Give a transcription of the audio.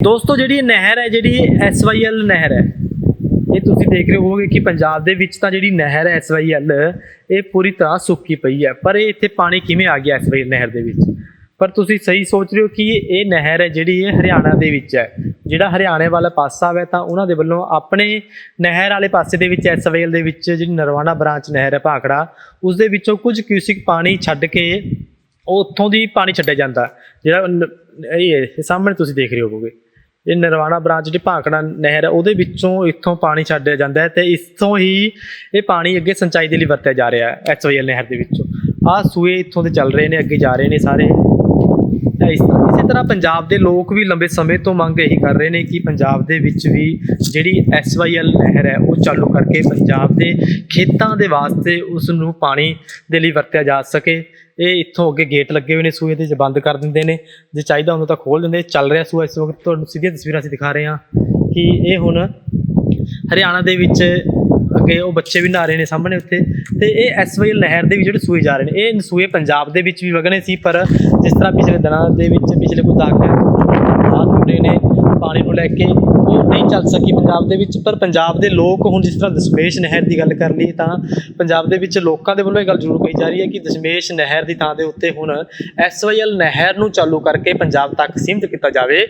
ਦੋਸਤੋ, ਜਿਹੜੀ ਨਹਿਰ ਹੈ, ਜਿਹੜੀ ਐਸਵਾਈਐਲ ਨਹਿਰ ਹੈ, ਇਹ ਤੁਸੀਂ ਦੇਖ ਰਹੇ ਹੋਵੋਗੇ ਕਿ ਪੰਜਾਬ ਦੇ ਵਿੱਚ ਤਾਂ ਜਿਹੜੀ ਨਹਿਰ ਹੈ ਐਸਵਾਈਐਲ ਇਹ ਪੂਰੀ ਤਰ੍ਹਾਂ ਸੁੱਕੀ ਪਈ ਹੈ। ਪਰ ਇਹ ਇੱਥੇ ਪਾਣੀ ਕਿਵੇਂ ਆ ਗਿਆ ਐਸਵਾਈਐਲ ਨਹਿਰ ਦੇ ਵਿੱਚ? ਪਰ ਤੁਸੀਂ ਸਹੀ ਸੋਚ ਰਹੇ ਹੋ ਕਿ ਇਹ ਨਹਿਰ ਹੈ, ਜਿਹੜੀ ਇਹ ਹਰਿਆਣਾ ਦੇ ਵਿੱਚ ਹੈ। ਜਿਹੜਾ ਹਰਿਆਣੇ ਵਾਲਾ ਪਾਸਾ ਹੈ ਤਾਂ ਉਹਨਾਂ ਦੇ ਵੱਲੋਂ ਆਪਣੇ ਨਹਿਰ ਵਾਲੇ ਪਾਸੇ ਦੇ ਵਿੱਚ ਐਸਵਾਈਐਲ ਦੇ ਵਿੱਚ ਜਿਹੜੀ ਨਰਵਾਣਾ ਬ੍ਰਾਂਚ ਨਹਿਰ ਹੈ, ਭਾਖੜਾ, ਉਸ ਦੇ ਵਿੱਚੋਂ ਕੁਝ ਕਿਊਸਿਕ ਪਾਣੀ ਛੱਡ ਕੇ ਉਹ ਉੱਥੋਂ ਦੀ ਪਾਣੀ ਛੱਡਿਆ ਜਾਂਦਾ। ਜਿਹੜਾ ਇਹ ਸਾਹਮਣੇ ਤੁਸੀਂ ਦੇਖ ਰਹੇ ਹੋਵੋਗੇ। ਇਹ ਨਰਵਾਣਾ ਬ੍ਰਾਂਚ ਜਿਹੜੀ ਭਾਖੜਾ ਨਹਿਰ ਹੈ ਉਹਦੇ ਵਿੱਚੋਂ ਇੱਥੋਂ ਪਾਣੀ ਛੱਡਿਆ ਜਾਂਦਾ ਹੈ ਤੇ ਇਸ ਤੋਂ ਹੀ ਇਹ ਪਾਣੀ ਅੱਗੇ ਸਿੰਚਾਈ ਦੇ ਲਈ ਵਰਤਿਆ ਜਾ ਰਿਹਾ ਹੈ ਐਚਓਐਲ ਨਹਿਰ ਦੇ ਵਿੱਚੋਂ। ਆਹ ਸੂਏ ਇੱਥੋਂ ਦੇ ਚੱਲ ਰਹੇ ਨੇ, ਅੱਗੇ ਜਾ ਰਹੇ ਨੇ ਸਾਰੇ। ਤਾਂ ਇਸ ਤਰ੍ਹਾਂ। ਇਸੇ ਤਰ੍ਹਾਂ ਪੰਜਾਬ ਦੇ ਲੋਕ ਵੀ ਲੰਬੇ ਸਮੇਂ ਤੋਂ ਮੰਗ ਇਹੀ ਕਰ ਰਹੇ ਨੇ ਕਿ ਪੰਜਾਬ ਦੇ ਵਿੱਚ ਵੀ ਜਿਹੜੀ ਐਸਵਾਈਐਲ ਨਹਿਰ ਹੈ, ਉਹ ਚਾਲੂ ਕਰਕੇ ਪੰਜਾਬ ਦੇ ਖੇਤਾਂ ਦੇ ਵਾਸਤੇ ਉਸ ਨੂੰ ਪਾਣੀ ਦੇ ਲਈ ਵਰਤਿਆ ਜਾ ਸਕੇ। ਇਹ ਇੱਥੋਂ ਅੱਗੇ ਗੇਟ ਲੱਗੇ ਹੋਏ ਨੇ ਸੂਏ ਦੇ, ਜੇ ਬੰਦ ਕਰ ਦਿੰਦੇ ਨੇ, ਜੇ ਚਾਹੀਦਾ ਉਹਨੂੰ ਤਾਂ ਖੋਲ ਦਿੰਦੇ। ਚੱਲ ਰਿਹਾ ਸੂਆ ਇਸ ਵਕਤ। ਤੁਹਾਨੂੰ ਸਿੱਧੀਆਂ ਤਸਵੀਰਾਂ ਅਸੀਂ ਦਿਖਾ ਰਹੇ ਹਾਂ ਕਿ ਇਹ ਹੁਣ ਹਰਿਆਣਾ ਦੇ ਵਿੱਚ ਅੱਗੇ ਉਹ ਬੱਚੇ ਵੀ ਨਹਾ ਰਹੇ ਨੇ ਸਾਹਮਣੇ ਉੱਤੇ ਤੇ ਇਹ ਐਸਵਾਈਐਲ ਨਹਿਰ ਦੇ ਵੀ ਜਿਹੜੇ ਸੂਏ ਜਾ ਰਹੇ ਨੇ, ਇਹ ਸੂਏ ਪੰਜਾਬ ਦੇ ਵਿੱਚ ਵੀ ਵਗਣੇ ਸੀ, ਪਰ ਜਿਸ ਤਰ੍ਹਾਂ ਪਿਛਲੇ ਦਿਨਾਂ ਦੇ ਵਿੱਚ ਪਿਛਲੇ ਕੁਝ ਦਹਾਕਿਆਂ ਹਾਲਾਤ ਟੁੱਟੇ ਨੇ, ਪਾਣੀ ਨੂੰ ਲੈ ਕੇ ਉਹ ਨਹੀਂ ਚੱਲ ਸਕੀ ਪੰਜਾਬ ਦੇ ਵਿੱਚ। ਪਰ ਪੰਜਾਬ ਦੇ ਲੋਕ ਹੁਣ ਜਿਸ ਤਰ੍ਹਾਂ ਦਸ਼ਮੇਸ਼ ਨਹਿਰ ਦੀ ਗੱਲ ਕਰ ਲਈ ਤਾਂ ਪੰਜਾਬ ਦੇ ਵਿੱਚ ਲੋਕਾਂ ਦੇ ਵੱਲੋਂ ਇਹ ਗੱਲ ਜ਼ਰੂਰ ਕਹੀ ਜਾ ਰਹੀ ਹੈ ਕਿ ਦਸ਼ਮੇਸ਼ ਨਹਿਰ ਦੀ ਥਾਂ ਦੇ ਉੱਤੇ ਹੁਣ ਐਸਵਾਈਐਲ ਨਹਿਰ ਨੂੰ ਚਾਲੂ ਕਰਕੇ ਪੰਜਾਬ ਤੱਕ ਸੀਮਿਤ ਕੀਤਾ ਜਾਵੇ।